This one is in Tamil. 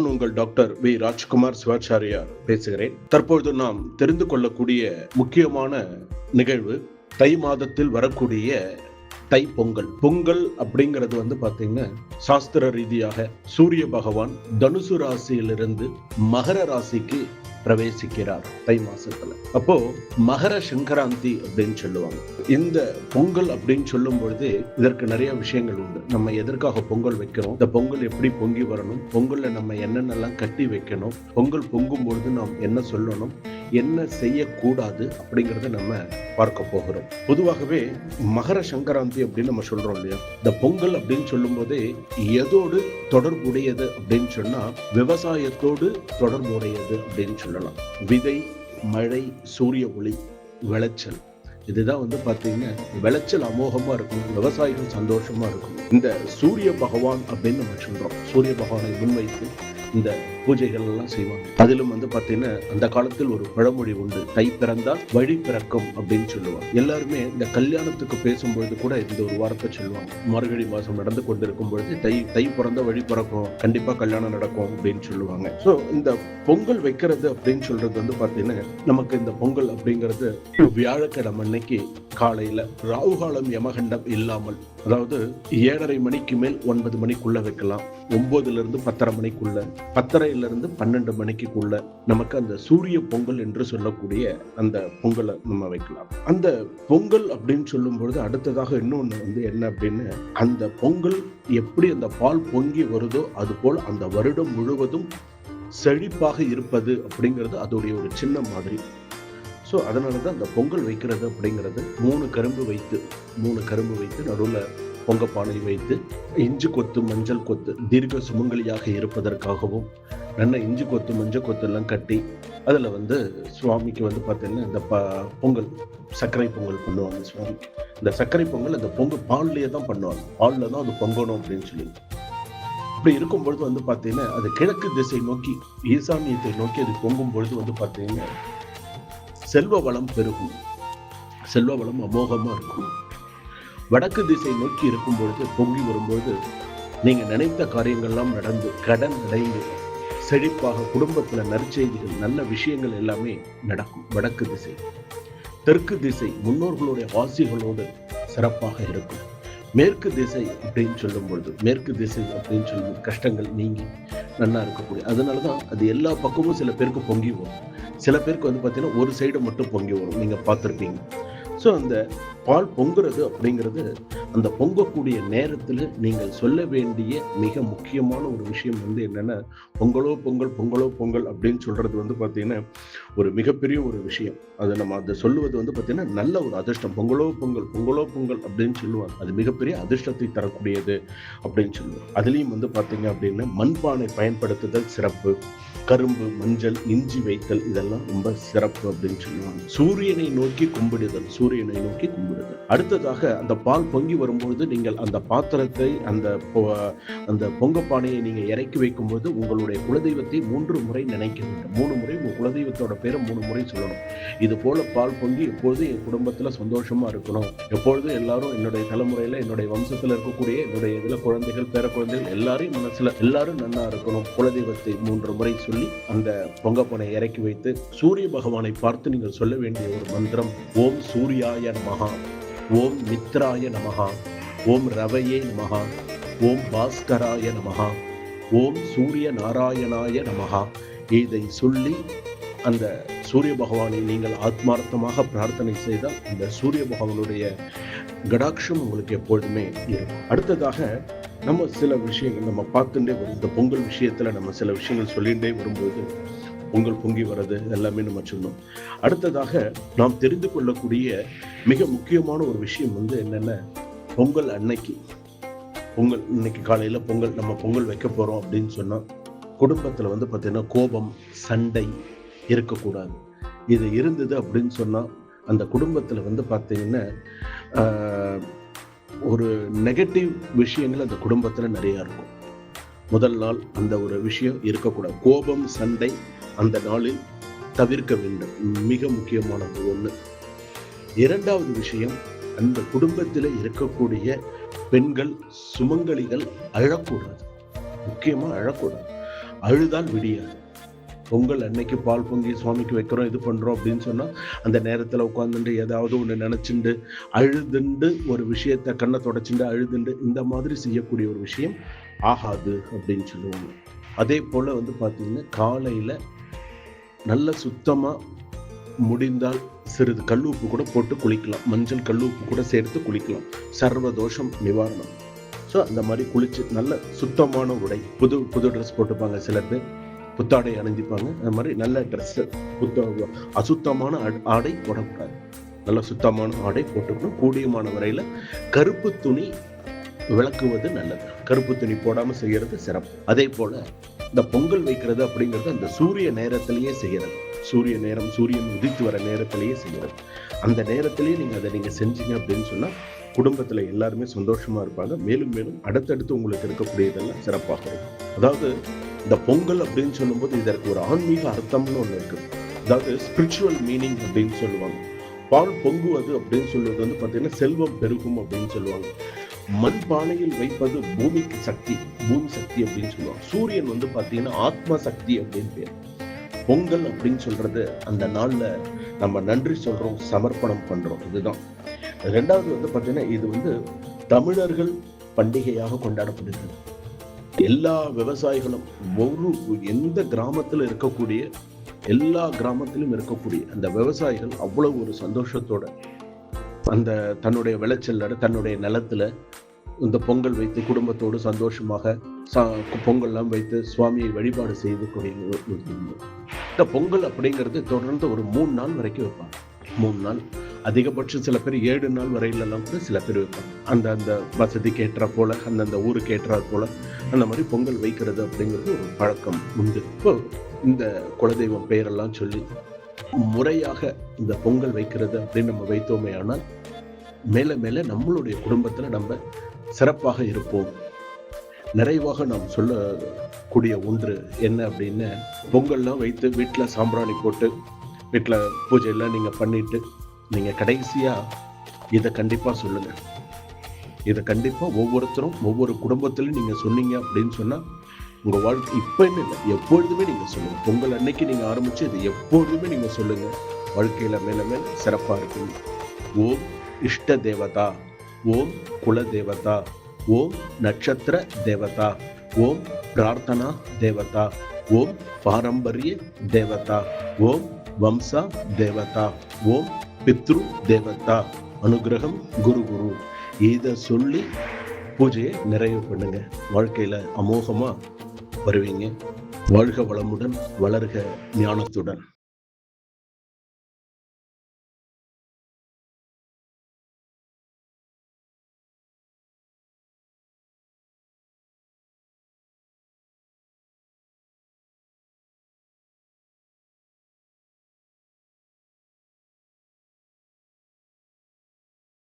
நான் உங்கள் டாக்டர் வி. ராஜ்குமார் சிவாச்சாரியார் பேசுகிறேன். தற்பொழுது நாம் தெரிந்து கொள்ளக்கூடிய முக்கியமான நிகழ்வு தை மாதத்தில் வரக்கூடிய தை பொங்கல். பொங்கல் அப்படிங்கிறது வந்து பாத்தீங்கன்னா சாஸ்திர ரீதியாக சூரிய பகவான் தனுசு ராசியிலிருந்து மகர ராசிக்கு பிரவேசிக்கிறார் தை மாசத்துல. அப்போ மகர சங்கராந்தி அப்படின்னு சொல்லுவாங்க. இந்த பொங்கல் அப்படின்னு சொல்லும் பொழுது இதற்கு நிறைய விஷயங்கள் உண்டு. நம்ம எதற்காக பொங்கல் வைக்கிறோம்? இந்த பொங்கல் எப்படி பொங்கி வரணும்? பொங்கல்ல நம்ம என்னென்னலாம் கட்டி வைக்கணும்? பொங்கல் பொங்கும் பொழுது நாம் என்ன சொல்லணும்? என்ன செய்யக்கூடாது? அப்படிங்கிறத நம்ம பார்க்க போகிறோம். பொதுவாகவே மகர சங்கராந்தி அப்படின்னு நம்ம சொல்றோம் இல்லையா? இந்த பொங்கல் அப்படின்னு சொல்லும் போதே எதோடு தொடர்புடையது அப்படின்னு சொன்னா விவசாயத்தோடு தொடர்புடையது அப்படின்னு சொல்லலாம். விதை மழை சூரிய ஒளி விளைச்சல். இதுதான் வந்து பாத்தீங்கன்னா விளைச்சல் அமோகமா இருக்கும் விவசாயிகள் சந்தோஷமா இருக்கும். இந்த சூரிய பகவான் அப்படின்னு நம்ம சொல்றோம். சூரிய பகவானை முன்வைத்து இந்த பூஜைகள் எல்லாம் செய்வாங்க. அதிலும் வந்து பாத்தீங்கன்னா அந்த காலத்தில் ஒரு பழமொழி உண்டு. தை பிறந்தால் வழி பிறக்கும் அப்படின்னு சொல்லுவாங்க. எல்லாருமே இந்த கல்யாணத்துக்கு பேசும்பொழுது கூட இந்த ஒரு வார்த்தை சொல்லுவாங்க. மார்கழி மாசம் நடந்து கொண்டிருக்கும் பொழுது தை தை பிறந்த வழி பிறக்கும். கண்டிப்பா கல்யாணம் நடக்கும் அப்படின்னு சொல்லுவாங்க. சோ இந்த பொங்கல் வைக்கிறது அப்படின்னு சொல்றது வந்து பாத்தீங்கன்னா நமக்கு இந்த பொங்கல் அப்படிங்கிறது வியாழக்கிழமை அன்னைக்கு காலையில ராகுகாலம் யமகண்டம் இல்லாமல் அதாவது ஏழரை மணிக்கு மேல் ஒன்பது மணிக்குள்ள வைக்கலாம். ஒன்பதுல இருந்து பத்தரை மணிக்குள்ள. பத்தரை இருந்து பன்னெண்டு மணிக்குள்ள நமக்கு அந்த சூரிய பொங்கல் என்று சொல்லக்கூடிய அந்த பொங்கலை நம்ம வைக்கலாம். அந்த பொங்கல் அப்படின்னு சொல்லும் பொழுது அடுத்ததாக இன்னொன்னு வந்து என்ன அப்படின்னு அந்த பொங்கல் எப்படி அந்த பால் பொங்கி வருதோ அதுபோல் அந்த வருடம் முழுவதும் செழிப்பாக இருப்பது அப்படிங்கிறது அதோடைய ஒரு சின்ன மாதிரி. ஸோ அதனால தான் அந்த பொங்கல் வைக்கிறது அப்படிங்கிறது மூணு கரும்பு வைத்து மூணு கரும்பு வைத்து நடுவில் பானை வைத்து இஞ்சி கொத்து மஞ்சள் கொத்து தீர்க்க சுமங்கலியாக இருப்பதற்காகவும் நல்ல இஞ்சி கொத்து மஞ்சள் கொத்து எல்லாம் கட்டி அதில் வந்து சுவாமிக்கு வந்து பார்த்தீங்கன்னா இந்த ப பொங்கல் சர்க்கரை பொங்கல் பண்ணுவாங்க சுவாமிக்கு. இந்த சர்க்கரை பொங்கல் அந்த பொங்கல் பால்லையே தான் பண்ணுவாங்க. பாலில் தான் அது பொங்கணும் அப்படின்னு சொல்லி இப்படி இருக்கும் பொழுது வந்து பார்த்தீங்கன்னா அது கிழக்கு திசை நோக்கி ஈசானியத்தை நோக்கி அது பொங்கும் பொழுது வந்து பார்த்தீங்கன்னா செல்வ வளம் பெருகும். செல்வ வளம் அமோகமா இருக்கும். வடக்கு திசை நோக்கி இருக்கும் பொழுது பொங்கி வரும்பொழுது நீங்க நினைத்த காரியங்கள்லாம் நடந்து கடன் அடைந்து செழிப்பாக குடும்பத்தில் நற்செய்திகள் நல்ல விஷயங்கள் எல்லாமே நடக்கும். வடக்கு திசை. தெற்கு திசை முன்னோர்களுடைய ஆசிகளோடு சிறப்பாக இருக்கும். மேற்கு திசை அப்படின்னு சொல்லும் பொழுது மேற்கு திசை அப்படின்னு சொல்லும்போது கஷ்டங்கள் நீங்கி நல்லா இருக்கக்கூடிய அதனால தான் அது எல்லா பக்கமும் சில பேருக்கு பொங்கி வரும். சில பேருக்கு வந்து பார்த்தீங்கன்னா ஒரு சைடு மட்டும் பொங்கி வரும். நீங்கள் பார்த்துருப்பீங்க. ஸோ அந்த பால் பொங்குறது அப்படிங்கிறது அந்த பொங்கக்கூடிய நேரத்தில் நீங்கள் சொல்ல வேண்டிய மிக முக்கியமான ஒரு விஷயம் வந்து என்னென்னா பொங்கலோ பொங்கல் பொங்கலோ பொங்கல் அப்படின்னு சொல்கிறது வந்து பார்த்தீங்கன்னா ஒரு மிகப்பெரிய ஒரு விஷயம். அதை நம்ம அதை சொல்லுவது வந்து பார்த்திங்கன்னா நல்ல ஒரு அதிர்ஷ்டம். பொங்கலோ பொங்கல் பொங்கலோ பொங்கல் அப்படின்னு சொல்லுவாங்க. அது மிகப்பெரிய அதிர்ஷ்டத்தை தரக்கூடியது அப்படின்னு சொல்லுவாங்க. அதுலேயும் வந்து பார்த்தீங்க அப்படின்னா மண்பானை பயன்படுத்துதல் சிறப்பு. கரும்பு மஞ்சள் இஞ்சி வைத்தல் இதெல்லாம் ரொம்ப சிறப்பு அப்படின்னு சொல்லுவாங்க. சூரியனை நோக்கி கும்பிடுதல் சூரியனை நோக்கி கும்பிடுதல். அடுத்ததாக அந்த பால் பொங்கி வரும்பொழுது நீங்கள் அந்த பாத்திரத்தை அந்த அந்த பொங்க பானையை இறக்கி வைக்கும்போது உங்களுடைய குலதெய்வத்தை மூன்று முறை நினைக்க வேண்டும். மூணு முறை உங்க குலதெய்வத்தோட பேரை மூணு முறை சொல்லணும். இது போல பால் பொங்கி எப்பொழுதும் என் குடும்பத்துல சந்தோஷமா இருக்கணும். எப்பொழுதும் எல்லாரும் என்னுடைய தலைமுறையில என்னுடைய வம்சத்தில் இருக்கக்கூடிய என்னுடைய இதில் குழந்தைகள் பேர குழந்தைகள் எல்லாரையும் மனசில் எல்லாரும் நல்லா இருக்கணும். குலதெய்வத்தை மூன்று முறை சொல்லி அந்த பொங்கப்பானை இறக்கி வைத்து சூரிய பகவானை பார்த்து நீங்கள் சொல்ல வேண்டிய ஒரு மந்திரம் ஓம் சூர்யாய மகா ஓம் மித்ராய நமகா ஓம் ரவையே நமகா ஓம் பாஸ்கராய நமகா ஓம் சூரிய நாராயணாய நமகா இதை சொல்லி அந்த சூரிய பகவானை நீங்கள் ஆத்மார்த்தமாக பிரார்த்தனை செய்தால் இந்த சூரிய பகவானுடைய கடாட்சம் உங்களுக்கு எப்பொழுதுமே இருக்கும். அடுத்ததாக நம்ம சில விஷயங்கள் நம்ம பார்த்துட்டே வரும். இந்த பொங்கல் விஷயத்தில் நம்ம சில விஷயங்கள் சொல்லிகிட்டே வரும்போது பொங்கல் பொங்கி வர்றது எல்லாமே நம்ம சொன்னோம் அடுத்ததாக நாம் தெரிந்து கொள்ளக்கூடிய மிக முக்கியமான ஒரு விஷயம் வந்து என்னென்ன? பொங்கல் அன்னைக்கு. பொங்கல் இன்னைக்கு காலையில் பொங்கல் நம்ம பொங்கல் வைக்க போகிறோம் அப்படின்னு சொன்னால் குடும்பத்தில் வந்து பார்த்தீங்கன்னா கோபம் சண்டை இருக்கக்கூடாது. இது இருந்தது அப்படின்னு சொன்னால் அந்த குடும்பத்தில் வந்து பார்த்தீங்கன்னா ஒரு நெகட்டிவ் விஷயங்கள் அந்த குடும்பத்தில் நிறையா இருக்கும். முதல் நாள் அந்த ஒரு விஷயம் இருக்கக்கூடாது. கோபம் சண்டை அந்த நாளில் தவிர்க்க வேண்டும். மிக முக்கியமானது ஒன்று இரண்டாவது விஷயம் அந்த குடும்பத்தில் இருக்கக்கூடிய பெண்கள் சுமங்கலிகள் அழக்கூடாது. முக்கியமாக அழக்கூடாது. அழுதால் விடியாது. பொங்கல் அன்னைக்கு பால் பொங்கி சுவாமிக்கு வைக்கிறோம் இது பண்றோம் அப்படின்னு சொன்னா அந்த நேரத்துல உட்காந்துட்டு ஏதாவது ஒண்ணு நினைச்சுண்டு அழுதுண்டு ஒரு விஷயத்த கண்ணை தொடச்சுண்டு அழுதுண்டு இந்த மாதிரி செய்யக்கூடிய ஒரு விஷயம் ஆகாது அப்படின்னு சொல்லுவாங்க. அதே போல வந்து பார்த்திங்கன்னா காலையில நல்ல சுத்தமாக முடிந்தால் சிறிது கல்லுப்பு கூட போட்டு குளிக்கலாம். மஞ்சள் கல்லுப்பு கூட சேர்த்து குளிக்கலாம். சர்வ தோஷம் நிவாரணம். ஸோ அந்த மாதிரி குளிச்சு நல்ல சுத்தமான உடை. புது புது ட்ரெஸ் போட்டுப்பாங்க சில பேர். புத்தாடை அணிஞ்சிப்பாங்க. அந்த மாதிரி நல்ல ட்ரெஸ்ஸு புத்த அசுத்தமான ஆடை போடக்கூடாது. நல்ல சுத்தமான ஆடை போட்டுக்கணும். கூடியமான வரையில் கருப்பு துணி விளக்குவது நல்லது. கருப்பு துணி போடாமல் செய்கிறது சிறப்பு. அதே போல இந்த பொங்கல் வைக்கிறது அப்படிங்கிறது அந்த சூரிய நேரத்திலேயே செய்கிறது சூரிய நேரம் சூரியன் உதித்து வர நேரத்திலேயே செய்கிறது அந்த நேரத்திலேயே நீங்கள் அதை நீங்கள் செஞ்சீங்க அப்படின்னு சொன்னால் குடும்பத்தில் எல்லாருமே சந்தோஷமாக இருப்பாங்க. மேலும் மேலும் அடுத்தடுத்து உங்களுக்கு இருக்கக்கூடியதெல்லாம் சிறப்பாக இருக்கும். அதாவது இந்த பொங்கல் அப்படின்னு சொல்லும்போது இதற்கு ஒரு ஆன்மீக அர்த்தம்னு ஒன்று இருக்குது அதாவது ஸ்பிரிச்சுவல் மீனிங் அப்படின்னு சொல்லுவாங்க. பால் பொங்குவது அப்படின்னு சொல்லுவது வந்து பார்த்தீங்கன்னா செல்வம் பெருகும் அப்படின்னு சொல்லுவாங்க. மண் பானையில் வைப்பது பூமிக்கு சக்தி பூமி சக்தி அப்படின்னு சொல்லுவாங்க. சூரியன் வந்து பார்த்தீங்கன்னா ஆத்ம சக்தி அப்படின்னு பேர். பொங்கல் அப்படின்னு சொல்றது அந்த நாளில் நம்ம நன்றி சொல்றோம் சமர்ப்பணம் பண்றோம். இதுதான். ரெண்டாவது வந்து பார்த்தீங்கன்னா இது வந்து தமிழர்கள் பண்டிகையாக கொண்டாடப்படுகிறது. எல்லா விவசாயிகளும் ஒரு எந்த கிராமத்தில் இருக்கக்கூடிய எல்லா கிராமத்திலும் இருக்கக்கூடிய அந்த விவசாயிகள் அவ்வளவு ஒரு சந்தோஷத்தோட அந்த தன்னுடைய விளைச்சல்ல தன்னுடைய நிலத்துல இந்த பொங்கல் வைத்து குடும்பத்தோடு சந்தோஷமாக சா- பொங்கல்லாம் வைத்து சுவாமியை வழிபாடு செய்து கூடிய இந்த பொங்கல் அப்படிங்கிறது தொடர்ந்து ஒரு மூணு நாள் வரைக்கும் வைப்பாங்க. மூணு நாள். அதிகபட்சம் சில பேர் ஏழு நாள் வரையிலெல்லாம் கூட சில பேர் வைப்பாங்க. அந்த அந்த வசதிக்கு ஏற்றா போல அந்தந்த ஊருக்கு ஏற்றா போல அந்த மாதிரி பொங்கல் வைக்கிறது அப்படிங்கிறது ஒரு பழக்கம் உண்டு. இப்போ இந்த குலதெய்வம் பெயரெல்லாம் சொல்லி முறையாக இந்த பொங்கல் வைக்கிறது அப்படின்னு நம்ம வைத்தோமே ஆனால் மேலே மேலே நம்மளுடைய குடும்பத்தில் நம்ம சிறப்பாக இருப்போம். நிறைவாக நாம் சொல்லக்கூடிய ஒன்று என்ன அப்படின்னு பொங்கல்லாம் வைத்து வீட்டில் சாம்பிராணி போட்டு வீட்டில் பூஜையெல்லாம் நீங்கள் பண்ணிட்டு நீங்கள் கடைசியாக இதை கண்டிப்பாக சொல்லுங்கள் இதை கண்டிப்பாக ஒவ்வொருத்தரும் ஒவ்வொரு குடும்பத்திலும் நீங்கள் சொன்னீங்க அப்படின்னு சொன்னால் உங்கள் வாழ்க்கை இப்போன்னு இல்லை எப்பொழுதுமே நீங்கள் சொல்லுங்கள் பொங்கல் அன்னைக்கு நீங்கள் ஆரம்பித்து இது எப்பொழுதுமே நீங்கள் சொல்லுங்கள் வாழ்க்கையில் மேலே மேலே சிறப்பாக இருக்குங்க ஓம் இஷ்ட தேவதா ஓம் குல தேவதா ஓம் நட்சத்திர தேவதா ஓம் பிரார்த்தனா தேவதா ஓம் பாரம்பரிய தேவதா ஓம் வம்சா தேவதா ஓம் பித்ரு தேவதா அனுகிரகம் குரு குரு. இதை சொல்லி பூஜையை நிறைவு பண்ணுங்க. வாழ்க்கையில் அமோகமாக வருவீங்க. வாழ்க வளமுடன் வளர்க ஞானத்துடன்.